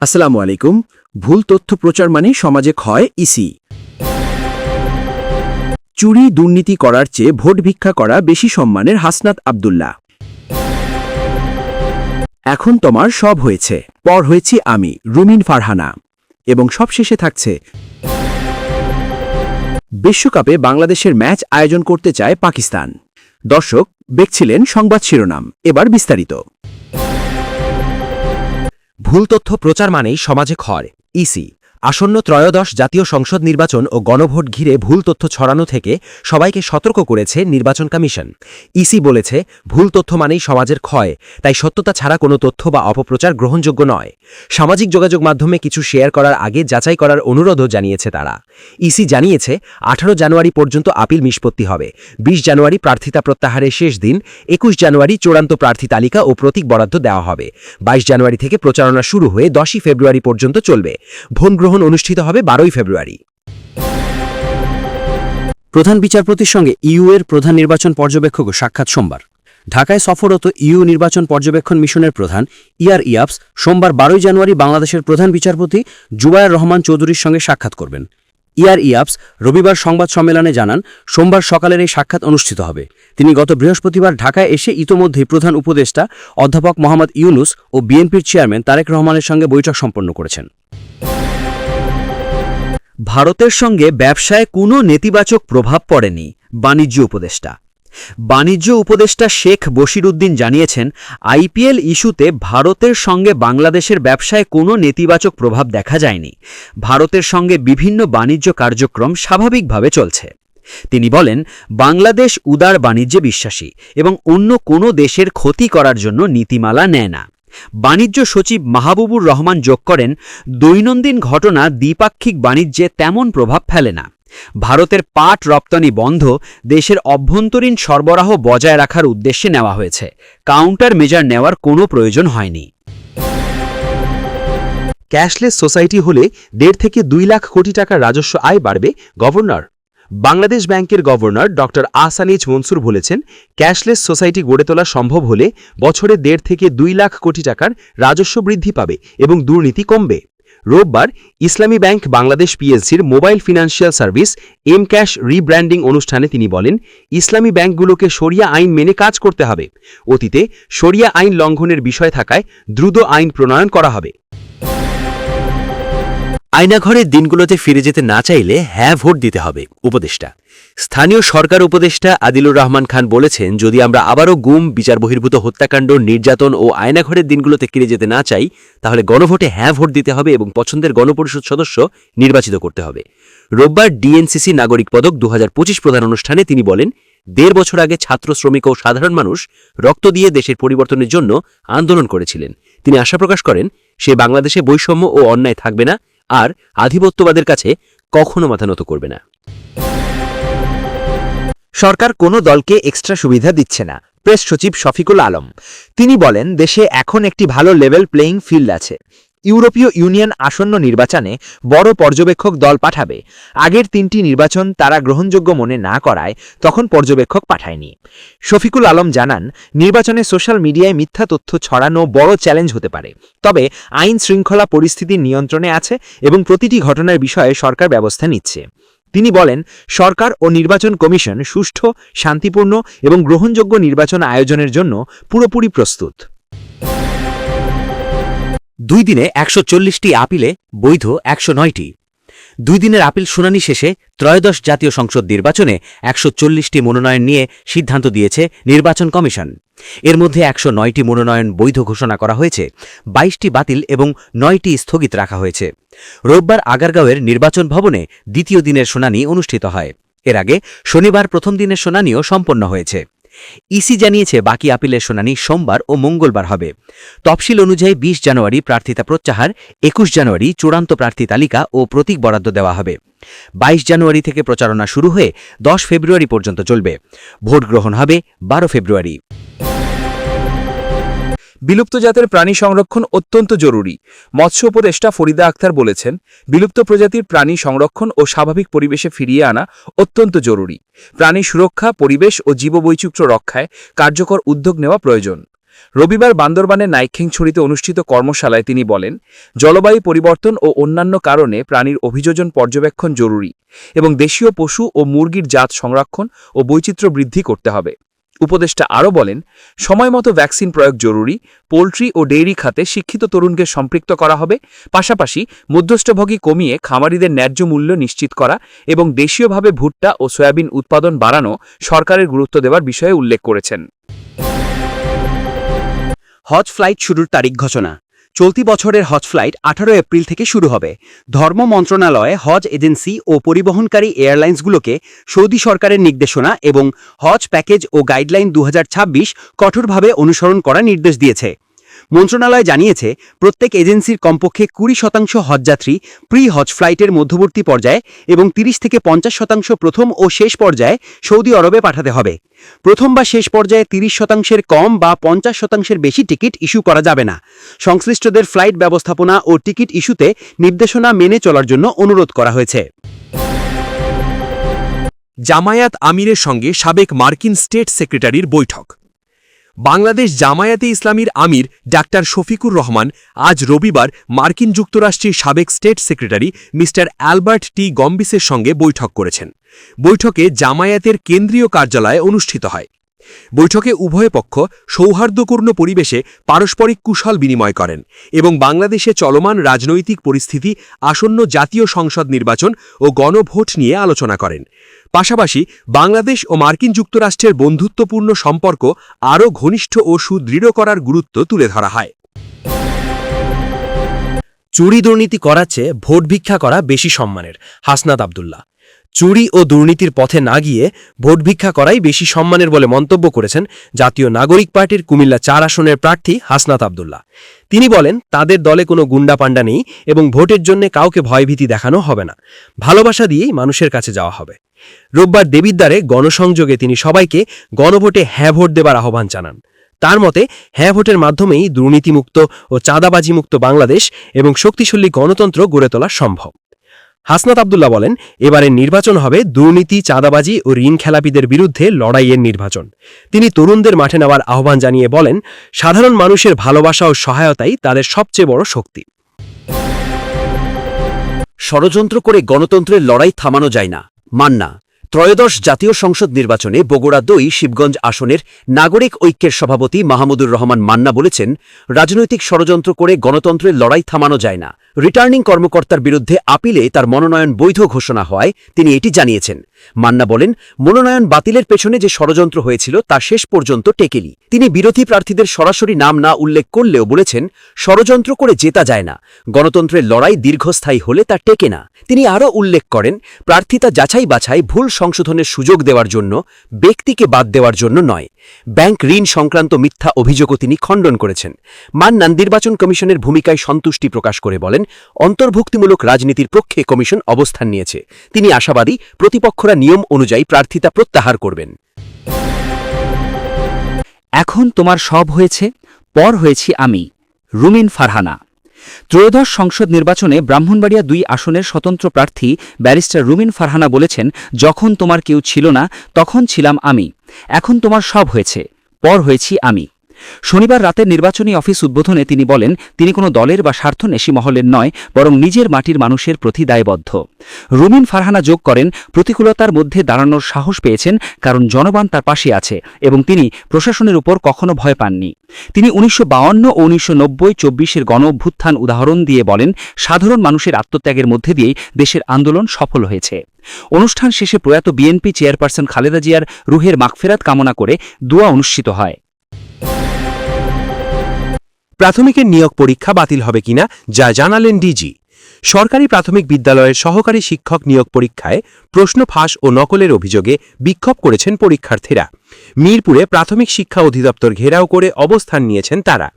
আসসালামু আলাইকুম। ভুল তথ্য প্রচার মানে সমাজে ক্ষয় ইসি চুরি, দুর্নীতি করার চেয়ে ভোট ভিক্ষা করা বেশি সম্মানের হাসনাত আবদুল্লাহ। এখন তোমার সব হয়েছে। পর হয়েছি আমি, রুমিন ফারহানা। এবং সবশেষে থাকছে বিশ্বকাপে বাংলাদেশের ম্যাচ আয়োজন করতে চায় পাকিস্তান। দর্শক, দেখছিলেন সংবাদ শিরোনাম। এবার বিস্তারিত। ভুল তথ্য প্রচার মানেই সমাজে খড় ইসি আসন্ন ত্রয়োদশ জাতীয় সংসদ নির্বাচন ও গণভোট ঘিরে ভুল তথ্য ছড়ানো থেকে সবাইকে সতর্ক করেছে নির্বাচন কমিশন। ইসি বলেছে, ভুল তথ্য মানেই সমাজের ক্ষয়, তাই সত্যতা ছাড়া কোনো তথ্য বা অপপ্রচার গ্রহণযোগ্য নয়। সামাজিক যোগাযোগ মাধ্যমে কিছু শেয়ার করার আগে যাচাই করার অনুরোধও জানিয়েছে তারা। ইসি জানিয়েছে, আঠারো জানুয়ারি পর্যন্ত আপিল নিষ্পত্তি হবে। ২০ জানুয়ারি প্রার্থিতা প্রত্যাহারের শেষ দিন, একুশ জানুয়ারি চূড়ান্ত প্রার্থী তালিকা ও প্রতীক বরাদ্দ দেওয়া হবে। ২২ জানুয়ারি থেকে প্রচারণা শুরু হয়ে দশই ফেব্রুয়ারি পর্যন্ত চলবে। ভোট গ্রহণ অনুষ্ঠিত হবে বারোই ফেব্রুয়ারি। প্রধান বিচারপতির সঙ্গে ইউ এর প্রধান নির্বাচন পর্যবেক্ষক সাক্ষাৎ সোমবার। ঢাকায় সফররত ইউ নির্বাচন পর্যবেক্ষণ মিশনের প্রধান ইয়ার ইয়াপস সোমবার বারোই জানুয়ারি বাংলাদেশের প্রধান বিচারপতি জুবায়ের রহমান চৌধুরীর সঙ্গে সাক্ষাৎ করবেন। ইয়ার ইয়াপস রবিবার সংবাদ সম্মেলনে জানান, সোমবার সকালের এই সাক্ষাৎ অনুষ্ঠিত হবে। তিনি গত বৃহস্পতিবার ঢাকায় এসে ইতোমধ্যেই প্রধান উপদেষ্টা অধ্যাপক মোহাম্মদ ইউনুস ও বিএনপির চেয়ারম্যান তারেক রহমানের সঙ্গে বৈঠক সম্পন্ন করেছেন। ভারতের সঙ্গে ব্যবসায় কোনো নেতিবাচক প্রভাব পড়েনি বাণিজ্য উপদেষ্টা। বাণিজ্য উপদেষ্টা শেখ বশিরউদ্দিন জানিয়েছেন, আইপিএল ইস্যুতে ভারতের সঙ্গে বাংলাদেশের ব্যবসায় কোনো নেতিবাচক প্রভাব দেখা যায়নি। ভারতের সঙ্গে বিভিন্ন বাণিজ্য কার্যক্রম স্বাভাবিকভাবে চলছে। তিনি বলেন, বাংলাদেশ উদার বাণিজ্যে বিশ্বাসী এবং অন্য কোনো দেশের ক্ষতি করার জন্য নীতিমালা নেয় না। বাণিজ্য সচিব মাহবুবুর রহমান যোগ করেন, দৈনন্দিন ঘটনা দ্বিপাক্ষিক বাণিজ্যে তেমন প্রভাব ফেলে না। ভারতের পাট রপ্তানি বন্ধ দেশের অভ্যন্তরীণ সরবরাহ বজায় রাখার উদ্দেশ্যে নেওয়া হয়েছে। কাউন্টার মেজার নেওয়ার কোনো প্রয়োজন হয়নি। ক্যাশলেস সোসাইটি হলে দেড় থেকে দুই লাখ কোটি টাকার রাজস্ব আয় বাড়বে গভর্নর। বাংলাদেশ ব্যাংকের গভর্নর ড আসানিজ মনসুর বলেছেন, ক্যাশলেস সোসাইটি গড়ে তোলা সম্ভব হলে বছরে দেড় থেকে দুই লাখ কোটি টাকার রাজস্ব বৃদ্ধি পাবে এবং দুর্নীতি কমবে। রোববার Islami bank Bangladesh পিএলসির mobile financial service M cash rebranding অনুষ্ঠানে তিনি বলেন, ইসলামী ব্যাংকগুলোকে সরিয়া আইন মেনে কাজ করতে হবে। অতীতে সরিয়া আইন লঙ্ঘনের বিষয় থাকায় দ্রুত আইন প্রণয়ন করা হবে। আয়নাঘরের দিনগুলোতে ফিরে যেতে না চাইলে হ্যাঁ ভোট দিতে হবে, উপদেষ্টা। স্থানীয় সরকার উপদেষ্টা আদিলুর রহমান খান বলেছেন, যদি আমরা আবারও গুম বিচার বহির্ভূত হত্যাকাণ্ড, নির্যাতন ও আয়নাঘরের দিনগুলোতে ফিরে যেতে না চাই, তাহলে গণভোটে হ্যাঁ ভোট দিতে হবে এবং পছন্দের গণপরিষদ সদস্য নির্বাচিত করতে হবে। রোববার ডিএনসিসি নাগরিক পদক দু হাজার পঁচিশ প্রধান অনুষ্ঠানে তিনি বলেন, দেড় বছর আগে ছাত্র, শ্রমিক ও সাধারণ মানুষ রক্ত দিয়ে দেশের পরিবর্তনের জন্য আন্দোলন করেছিলেন। তিনি আশা প্রকাশ করেন, সে বাংলাদেশে বৈষম্য ও অন্যায় থাকবে না আর আধিপত্যবাদের কাছে কখনো মাথা নত করবে না। সরকার কোনো দলকে এক্সট্রা সুবিধা দিচ্ছে না প্রেস সচিব শফিকুল আলম। তিনি বলেন, দেশে এখন একটি ভালো লেভেল প্লেয়িং ফিল্ড আছে। ইউরোপীয় ইউনিয়ন আসন্ন নির্বাচনে বড় পর্যবেক্ষক দল পাঠাবে। আগের তিনটি নির্বাচন তারা গ্রহণযোগ্য মনে না করায় তখন পর্যবেক্ষক পাঠায়নি। শফিকুল আলম জানান, নির্বাচনে সোশ্যাল মিডিয়ায় মিথ্যা তথ্য ছড়ানো বড় চ্যালেঞ্জ হতে পারে। তবে আইন শৃঙ্খলা পরিস্থিতির নিয়ন্ত্রণে আছে এবং প্রতিটি ঘটনার বিষয়ে সরকার ব্যবস্থা নিচ্ছে। তিনি বলেন, সরকার ও নির্বাচন কমিশন সুষ্ঠু, শান্তিপূর্ণ এবং গ্রহণযোগ্য নির্বাচন আয়োজনের জন্য পুরোপুরি প্রস্তুত। দুই দিনে একশো চল্লিশটি আপিলে, বৈধ একশো নয়টি। দুই দিনের আপিল শুনানি শেষে ত্রয়োদশ জাতীয় সংসদ নির্বাচনে একশো চল্লিশটি মনোনয়ন নিয়ে সিদ্ধান্ত দিয়েছে নির্বাচন কমিশন। এর মধ্যে একশো নয়টি মনোনয়ন বৈধ ঘোষণা করা হয়েছে, বাইশটি বাতিল এবং নয়টি স্থগিত রাখা হয়েছে। রোববার আগারগাঁওয়ের নির্বাচন ভবনে দ্বিতীয় দিনের শুনানি অনুষ্ঠিত হয়। এর আগে শনিবার প্রথম দিনের শুনানিও সম্পন্ন হয়েছে। ইসি জানিয়েছে, বাকি আপিলের শুনানি সোমবার ও মঙ্গলবার হবে। তফসিল অনুযায়ী ২০ জানুয়ারি প্রার্থিতা প্রত্যাহার, একুশ জানুয়ারি চূড়ান্ত প্রার্থী তালিকা ও প্রতীক বরাদ্দ দেওয়া হবে। ২২ জানুয়ারি থেকে প্রচারণা শুরু হয়ে ১০ ফেব্রুয়ারি পর্যন্ত চলবে। ভোট গ্রহণ হবে বারো ফেব্রুয়ারি। বিলুপ্ত জাতের প্রাণী সংরক্ষণ অত্যন্ত জরুরি। মৎস্য উপদেষ্টা ফরিদা আক্তার বলেছেন, বিলুপ্ত প্রজাতির প্রাণী সংরক্ষণ ও স্বাভাবিক পরিবেশে ফিরিয়ে আনা অত্যন্ত জরুরি। প্রাণী সুরক্ষা, পরিবেশ ও জীববৈচিত্র্য রক্ষায় কার্যকর উদ্যোগ নেওয়া প্রয়োজন। রবিবার বান্দরবানের নাইক্ষিংছড়িতে অনুষ্ঠিত কর্মশালায় তিনি বলেন, জলবায়ু পরিবর্তন ও অন্যান্য কারণে প্রাণীর অভিযোজন পর্যবেক্ষণ জরুরি এবং দেশীয় পশু ও মুরগির জাত সংরক্ষণ ও বৈচিত্র্য বৃদ্ধি করতে হবে। উপদেষ্টা আরও বলেন সময়মতো ভ্যাকসিন প্রয়োগ জরুরি, পোলট্রি ও ডেইরি খাতে শিক্ষিত তরুণকে সম্পৃক্ত করা হবে, পাশাপাশি মধ্যস্থভোগী কমিয়ে খামারিদের ন্যায্য মূল্য নিশ্চিত করা এবং দেশীয়ভাবে ভুট্টা ও সয়াবিন উৎপাদন বাড়ানো সরকারের গুরুত্ব দেওয়ার বিষয়ে উল্লেখ করেছেন। হজ ফ্লাইট শুরুর তারিখ ঘোষণা। চলতি বছরের হজ ফ্লাইট আঠারো এপ্রিল থেকে শুরু হবে। ধর্ম মন্ত্রণালয়ে, হজ এজেন্সি ও পরিবহনকারী এয়ারলাইন্সগুলোকে সৌদি সরকারের নির্দেশনা এবং হজ প্যাকেজ ও গাইডলাইন দু হাজার ছাব্বিশ কঠোরভাবে অনুসরণ করার নির্দেশ দিয়েছে। মন্ত্রণালয় জানিয়েছে, প্রত্যেক এজেন্সির কমপক্ষে কুড়ি শতাংশ হজযাত্রী প্রি হজ ফ্লাইটের মধ্যবর্তী পর্যায়ে এবং ৩০ থেকে পঞ্চাশ শতাংশ প্রথম ও শেষ পর্যায়ে সৌদি আরবে পাঠাতে হবে। প্রথম বা শেষ পর্যায়ে ৩০ শতাংশের কম বা পঞ্চাশ শতাংশের বেশি টিকিট ইস্যু করা যাবে না। সংশ্লিষ্টদের ফ্লাইট ব্যবস্থাপনা ও টিকিট ইস্যুতে নির্দেশনা মেনে চলার জন্য অনুরোধ করা হয়েছে। জামায়াত আমিরের সঙ্গে সাবেক মার্কিন স্টেট সেক্রেটারির বৈঠক। বাংলাদেশ জামায়াতে ইসলামীর আমির ডাক্তার শফিকুর রহমান আজ রবিবার মার্কিন যুক্তরাষ্ট্রের সাবেক state secretary mister Albert T গম্বিসের সঙ্গে বৈঠক করেছেন। বৈঠকে জামায়াতের কেন্দ্রীয় কার্যালয়ে অনুষ্ঠিত হয়। বৈঠকে উভয় পক্ষ সৌহার্দ্যপূর্ণ পরিবেশে পারস্পরিক কুশল বিনিময় করেন এবং বাংলাদেশে চলমান রাজনৈতিক পরিস্থিতি, আসন্ন জাতীয় সংসদ নির্বাচন ও গণভোট নিয়ে আলোচনা করেন। পাশাপাশি বাংলাদেশ ও মার্কিন যুক্তরাষ্ট্রের বন্ধুত্বপূর্ণ সম্পর্ক আরও ঘনিষ্ঠ ও সুদৃঢ় করার গুরুত্ব তুলে ধরা হয়। চুরি দুর্নীতি করার চেয়ে ভোট ভিক্ষা করা বেশি সম্মানের, হাসনাত আবদুল্লাহ। চুরি ও দুর্নীতির পথে না গিয়ে ভোট ভিক্ষা করাই বেশি সম্মানের বলে মন্তব্য করেছেন জাতীয় নাগরিক পার্টির কুমিল্লা চার আসনের প্রার্থী হাসনাত আবদুল্লাহ। তিনি বলেন, তাদের দলে কোনো গুন্ডা পাণ্ডা নেই এবং ভোটের জন্য কাউকে ভয়ভীতি দেখানো হবে না। ভালোবাসা দিয়েই মানুষের কাছে যাওয়া হবে। রোববার দেবিদ্বারে গণসংযোগে তিনি সবাইকে গণভোটে হ্যাঁ ভোট দেবার আহ্বান জানান। তার মতে হ্যাঁ ভোটের মাধ্যমেই দুর্নীতিমুক্ত ও চাঁদাবাজিমুক্ত বাংলাদেশ এবং শক্তিশালী গণতন্ত্র গড়ে তোলা সম্ভব। হাসনাত আবদুল্লাহ বলেন এবারের নির্বাচন হবে দুর্নীতি, চাঁদাবাজি ও ঋণ খেলাপিদের বিরুদ্ধে লড়াইয়ের নির্বাচন। তিনি তরুণদের মাঠে নেওয়ার আহ্বান জানিয়ে বলেন, সাধারণ মানুষের ভালোবাসা ও সহায়তাই তাদের সবচেয়ে বড় শক্তি। ষড়যন্ত্র করে গণতন্ত্রের লড়াই থামানো যায় না। মান্না ত্রয়োদশ জাতীয় সংসদ নির্বাচনে বগুড়া দুই শিবগঞ্জ আসনের নাগরিক ঐক্যের সভাপতি মাহমুদুর রহমান মান্না বলেছেন, রাজনৈতিক ষড়যন্ত্র করে গণতন্ত্রের লড়াই থামানো যায় না। রিটার্নিং কর্মকর্তার বিরুদ্ধে আপিলে তার মনোনয়ন বৈধ ঘোষণা হওয়ায় তিনি এটি জানিয়েছেন। মান্না বলেন, মনোনয়ন বাতিলের পেছনে যে ষড়যন্ত্র হয়েছিল, তা শেষ পর্যন্ত টেকেলি। তিনি বিরোধী প্রার্থীদের সরাসরি নাম না উল্লেখ করলেও বলেছেন, ষড়যন্ত্র করে জেতা যায় না। গণতন্ত্রের লড়াই দীর্ঘস্থায়ী হলে তা টেকে না। তিনি আরও উল্লেখ করেন প্রার্থিতা যাচাই বাছাই ভুল সংশোধনের সুযোগ দেওয়ার জন্য, ব্যক্তিকে বাদ দেওয়ার জন্য নয়। ব্যাংক ঋণ সংক্রান্ত মিথ্যা অভিযোগও তিনি খণ্ডন করেছেন। মান্নান নির্বাচন কমিশনের ভূমিকায় সন্তুষ্টি প্রকাশ করে বলেন, অন্তর্ভুক্তিমূলক রাজনীতির পক্ষে কমিশন অবস্থান নিয়েছে। তিনি আশাবাদী, প্রতিপক্ষরা নিয়ম অনুযায়ী প্রার্থিতা প্রত্যাহার করবেন। এখন তোমার সব হয়েছে, পর হয়েছি আমি, রুমিন ফারহানা। ত্রয়োদশ সংসদ নির্বাচনে ব্রাহ্মণবাড়িয়া দুই আসনের স্বতন্ত্র প্রার্থী ব্যারিস্টার রুমিন ফারহানা বলেছেন, যখন তোমার কেউ ছিল না, তখন ছিলাম আমি। এখন তোমার সব হয়েছে। পর হয়েছি আমি। শনিবার রাতের নির্বাচনী অফিস উদ্বোধনে তিনি বলেন, তিনি কোনো দলের বা স্বার্থনেশী মহলের নয়, বরং নিজের মাটির মানুষের প্রতি দায়বদ্ধ। রুমিন ফারহানা যোগ করেন, প্রতিকূলতার মধ্যে দাঁড়ানোর সাহস পেয়েছেন, কারণ জনগণ তার পাশে আছে এবং তিনি প্রশাসনের উপর কখনো ভয় পাননি। তিনি উনিশশো ও উনিশশো নব্বই চব্বিশের গণ অভ্যুত্থান উদাহরণ দিয়ে বলেন, সাধারণ মানুষের আত্মত্যাগের মধ্যে দিয়েই দেশের আন্দোলন সফল হয়েছে। অনুষ্ঠান শেষে প্রয়াত বিএনপি চেয়ারপারসন খালেদা জিয়ার রুহের মাগফেরাত কামনা করে দোয়া অনুষ্ঠিত হয়। প্রাথমিকের নিয়োগ পরীক্ষা বাতিল হবে কিনা যা জানালেন ডিজি। সরকারি প্রাথমিক বিদ্যালয়ের সহকারী শিক্ষক নিয়োগ পরীক্ষায় প্রশ্ন ফাঁস ও নকলের অভিযোগে বিক্ষোভ করেছেন পরীক্ষার্থীরা। মিরপুরে প্রাথমিক শিক্ষা অধিদপ্তর ঘেরাও করে অবস্থান নিয়েছেন তারা।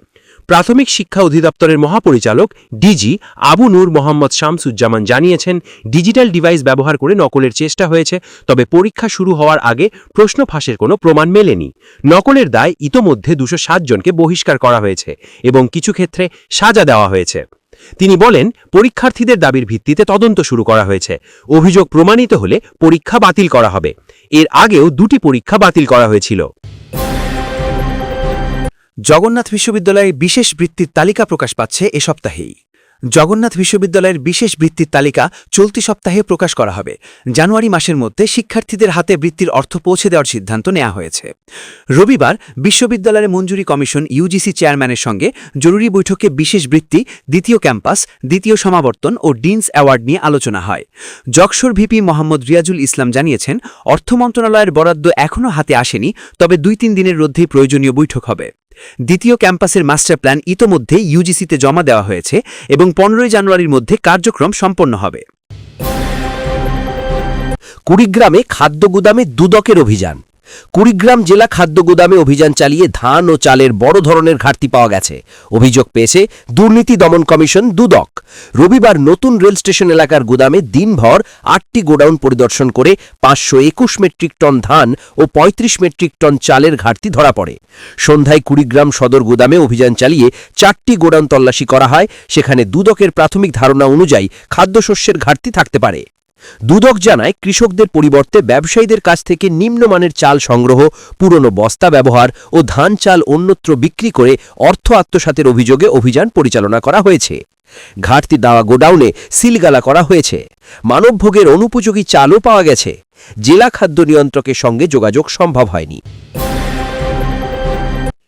প্রাথমিক শিক্ষা অধিদপ্তরের মহাপরিচালক ডিজি আবু নূর মোহাম্মদ শামসুজ্জামান জানিয়েছেন, ডিজিটাল ডিভাইস ব্যবহার করে নকলের চেষ্টা হয়েছে, তবে পরীক্ষা শুরু হওয়ার আগে প্রশ্ন ফাঁসের কোনো প্রমাণ মেলেনি। নকলের দায় ইতোমধ্যে দুশো জনকে বহিষ্কার করা হয়েছে এবং কিছু ক্ষেত্রে সাজা দেওয়া হয়েছে। তিনি বলেন, পরীক্ষার্থীদের দাবির ভিত্তিতে তদন্ত শুরু করা হয়েছে। অভিযোগ প্রমাণিত হলে পরীক্ষা বাতিল করা হবে। এর আগেও দুটি পরীক্ষা বাতিল করা হয়েছিল। জগন্নাথ বিশ্ববিদ্যালয়ের বিশেষ বৃত্তির তালিকা প্রকাশ পাচ্ছে এ সপ্তাহেই। জগন্নাথ বিশ্ববিদ্যালয়ের বিশেষ বৃত্তির তালিকা চলতি সপ্তাহে প্রকাশ করা হবে। জানুয়ারি মাসের মধ্যে শিক্ষার্থীদের হাতে বৃত্তির অর্থ পৌঁছে দেওয়ার সিদ্ধান্ত নেওয়া হয়েছে। রবিবার বিশ্ববিদ্যালয়ের মঞ্জুরি কমিশন ইউজিসি চেয়ারম্যানের সঙ্গে জরুরি বৈঠকে বিশেষ বৃত্তি, দ্বিতীয় ক্যাম্পাস, দ্বিতীয় সমাবর্তন ও ডিনস অ্যাওয়ার্ড নিয়ে আলোচনা হয়। জকসর ভিপি মোহাম্মদ রিয়াজুল ইসলাম জানিয়েছেন, অর্থ মন্ত্রণালয়ের বরাদ্দ এখনও হাতে আসেনি, তবে দুই তিন দিনের মধ্যেই প্রয়োজনীয় বৈঠক হবে। দ্বিতীয় ক্যাম্পাসের মাস্টার প্ল্যান ইতোমধ্যে ইউজিসিতে জমা দেওয়া হয়েছে এবং পনেরোই জানুয়ারির মধ্যে কার্যক্রম সম্পন্ন হবে। কুড়িগ্রামে খাদ্য গুদামে দুদকের অভিযান। কুড়িগ্রাম জেলা খাদ্য গুদামে অভিযান চালিয়ে ধান ও চালের বড় ধরনের ঘাটতি পাওয়া গেছে। অভিযোগ পেয়েছে দুর্নীতি দমন কমিশন দুদক। রবিবার নতুন রেল স্টেশন এলাকার গুদামে দিনভর আটটি গোডাউন পরিদর্শন করে পাঁচশো একুশ মেট্রিক টন ধান ও ৩৫ মেট্রিক টন চালের ঘাটতি ধরা পড়ে। সন্ধ্যায় কুড়িগ্রাম সদর গুদামে অভিযান চালিয়ে চারটি গোডাউন তল্লাশি করা হয়। সেখানে দুদকের প্রাথমিক ধারণা অনুযায়ী খাদ্যশস্যের ঘাটতি থাকতে পারে। দুদক জানায়, কৃষকদের পরিবর্তে ব্যবসায়ীদের কাছ থেকে নিম্নমানের চাল সংগ্রহ, পুরনো বস্তা ব্যবহার ও ধান চাল অন্যত্র বিক্রি করে অর্থ আত্মসাতের অভিযোগে অভিযান পরিচালনা করা হয়েছে। ঘাটতি দেওয়া গোডাউনে সিলগালা করা হয়েছে। মানবভোগের অনুপযোগী চালও পাওয়া গেছে। জেলা খাদ্য নিয়ন্ত্রকের সঙ্গে যোগাযোগ সম্ভব হয়নি।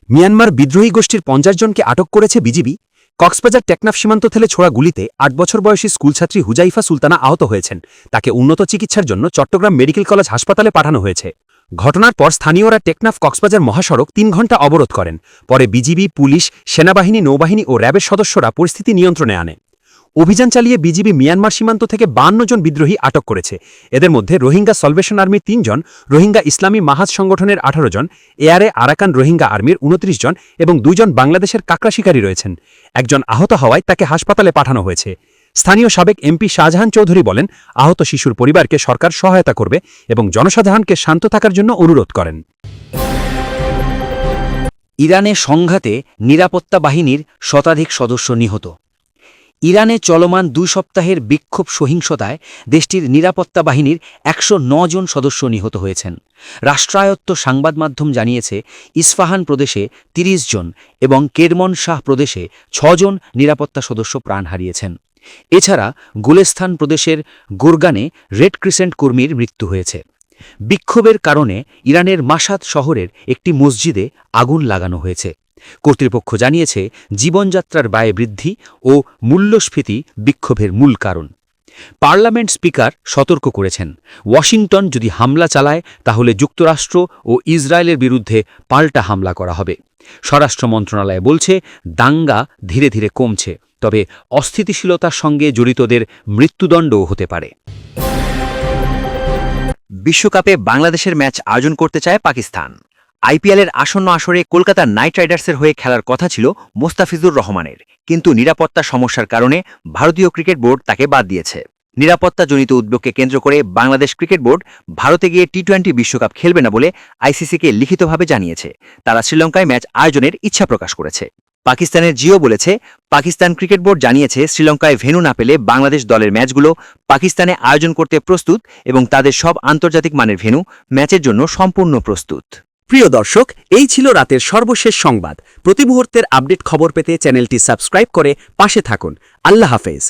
মিয়ানমার বিদ্রোহী গোষ্ঠীর পঞ্চাশ জনকে আটক করেছে বিজিবি। কক্সবাজার টেকনাফ সীমান্ত থেকে ছোড়া গুলিতে আট বছর বয়সী স্কুলছাত্রী হুজাইফা সুলতানা আহত হয়েছেন। তাকে উন্নত চিকিৎসার জন্য চট্টগ্রাম মেডিকেল কলেজ হাসপাতালে পাঠানো হয়েছে। ঘটনার পর স্থানীয়রা টেকনাফ কক্সবাজার মহাসড়ক তিন ঘণ্টা অবরোধ করেন। পরে বিজিবি, পুলিশ, সেনাবাহিনী, নৌবাহিনী ও র্যাবের সদস্যরা পরিস্থিতি নিয়ন্ত্রণে আনে। অভিযান চালিয়ে বিজিবি মিয়ানমার সীমান্ত থেকে বান্ন জন বিদ্রোহী আটক করেছে। এদের মধ্যে রোহিঙ্গা সলভেশন আর্মির তিনজন রোহিঙ্গা ইসলামী মাহাজ সংগঠনের আঠারো জন, এয়ারে আরাকান রোহিঙ্গা আর্মির উনত্রিশ জন এবং দুইজন বাংলাদেশের কাকড়া শিকারী রয়েছেন। একজন আহত হওয়ায় তাকে হাসপাতালে পাঠানো হয়েছে। স্থানীয় সাবেক এমপি শাহজাহান চৌধুরী বলেন, আহত শিশুর পরিবারকে সরকার সহায়তা করবে এবং জনসাধারণকে শান্ত থাকার জন্য অনুরোধ করেন। ইরানে সংঘাতে নিরাপত্তা বাহিনীর শতাধিক সদস্য নিহত। ইরানে চলমান দুই সপ্তাহের বিক্ষোভ সহিংসতায় দেশটির নিরাপত্তা বাহিনীর একশো জন সদস্য নিহত হয়েছেন। রাষ্ট্রায়ত্ত সংবাদ মাধ্যম জানিয়েছে, ইস্ফাহান প্রদেশে ৩০ জন এবং কেরমন শাহ প্রদেশে ছজন নিরাপত্তা সদস্য প্রাণ হারিয়েছেন। এছাড়া গুলেস্থান প্রদেশের গুরগানে রেড ক্রিসেন্ট কর্মীর মৃত্যু হয়েছে। বিক্ষোভের কারণে ইরানের মাসাদ শহরের একটি মসজিদে আগুন লাগানো হয়েছে। কর্তৃপক্ষ জানিয়েছে, জীবনযাত্রার ব্যয় বৃদ্ধি ও মূল্যস্ফীতি বিক্ষোভের মূল কারণ। পার্লামেন্ট স্পিকার সতর্ক করেছেন, ওয়াশিংটন যদি হামলা চালায়, তাহলে যুক্তরাষ্ট্র ও ইসরায়েলের বিরুদ্ধে পাল্টা হামলা করা হবে। স্বরাষ্ট্র মন্ত্রণালয় বলছে, দাঙ্গা ধীরে ধীরে কমছে, তবে অস্থিতিশীলতার সঙ্গে জড়িতদের মৃত্যুদণ্ডও হতে পারে। বিশ্বকাপে বাংলাদেশের ম্যাচ আয়োজন করতে চায় পাকিস্তান। আইপিএলের আসন্ন আসরে কলকাতা নাইট রাইডার্সের হয়ে খেলার কথা ছিল মোস্তাফিজুর রহমানের। কিন্তু নিরাপত্তা সমস্যার কারণে ভারতীয় ক্রিকেট বোর্ড তাকে বাদ দিয়েছে। নিরাপত্তাজনিত উদ্যোগকে কেন্দ্র করে বাংলাদেশ ক্রিকেট বোর্ড ভারতে গিয়ে টি টোয়েন্টি বিশ্বকাপ খেলবে না বলে আইসিসিকে লিখিতভাবে জানিয়েছে। তারা শ্রীলঙ্কায় ম্যাচ আয়োজনের ইচ্ছা প্রকাশ করেছে। পাকিস্তানের জিও বলেছে, পাকিস্তান ক্রিকেট বোর্ড জানিয়েছে শ্রীলঙ্কায় ভেন্যু না পেলে বাংলাদেশ দলের ম্যাচগুলো পাকিস্তানে আয়োজন করতে প্রস্তুত এবং তাদের সব আন্তর্জাতিক মানের ভেন্যু ম্যাচের জন্য সম্পূর্ণ প্রস্তুত। প্রিয় দর্শক, এই ছিল রাতের সর্বশেষ সংবাদ। প্রতি মুহূর্তের আপডেট খবর পেতে চ্যানেলটি সাবস্ক্রাইব করে পাশে থাকুন। আল্লাহ হাফেজ।